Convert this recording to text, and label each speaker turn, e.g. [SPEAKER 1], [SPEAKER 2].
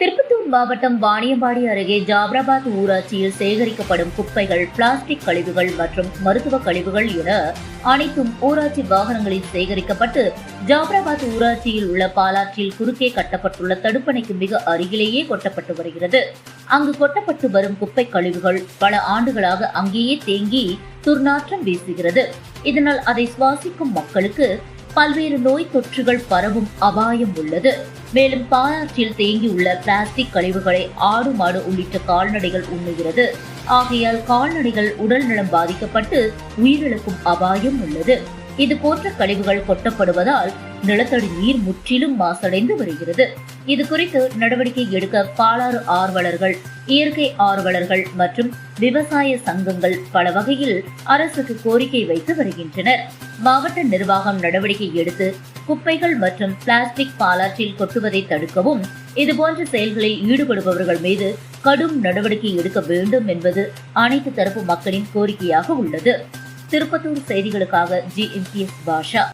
[SPEAKER 1] திருப்பத்தூர் மாவட்டம் வாணியம்பாடி அருகே ஜாப்ராபாத் ஊராட்சியில் சேகரிக்கப்படும் குப்பைகள் பிளாஸ்டிக் கழிவுகள் மற்றும் மருத்துவ கழிவுகள் என அனைத்தும் ஊராட்சி வாகனங்களில் சேகரிக்கப்பட்டு ஜாபராபாத் ஊராட்சியில் உள்ள பாலாற்றில் குறுக்கே கட்டப்பட்டுள்ள தடுப்பணைக்கு மிக அருகிலேயே கொட்டப்பட்டு வருகிறது. அங்கு கொட்டப்பட்டு வரும் குப்பை கழிவுகள் பல ஆண்டுகளாக அங்கேயே தேங்கி துர்நாற்றம் வீசுகிறது. இதனால் அதை சுவாசிக்கும் மக்களுக்கு பல்வேறு நோய் தொற்றுகள் பரவும் அபாயம் உள்ளது. மேலும் பாலாற்றில் தேங்கியுள்ள பிளாஸ்டிக் கழிவுகளை ஆடு மாடு உள்ளிட்ட கால்நடைகள் உண்ணுகிறது. ஆகையால் கால்நடைகள் உடல் நலம் பாதிக்கப்பட்டு உயிரிழக்கும் அபாயம் உள்ளது. இது போன்ற கழிவுகள் கொட்டப்படுவதால் நிலத்தடி நீர் முற்றிலும் மாசடைந்து வருகிறது. இது குறித்து நடவடிக்கை எடுக்க பாலாறு ஆர்வலர்கள் இயற்கை ஆர்வலர்கள் மற்றும் விவசாய சங்கங்கள் பல வகையில் அரசுக்கு கோரிக்கை வைத்து வருகின்றனர். மாவட்ட நிர்வாகம் நடவடிக்கை எடுத்து குப்பைகள் மற்றும் பிளாஸ்டிக் பாலாற்றில் கொட்டுவதை தடுக்கவும் இதுபோன்ற செயல்களில் ஈடுபடுபவர்கள் மீது கடும் நடவடிக்கை எடுக்க வேண்டும் என்பது அனைத்து தரப்பு மக்களின் கோரிக்கையாக உள்ளது. திருப்பத்தூர் செய்திகளுக்காக ஜி பாஷா.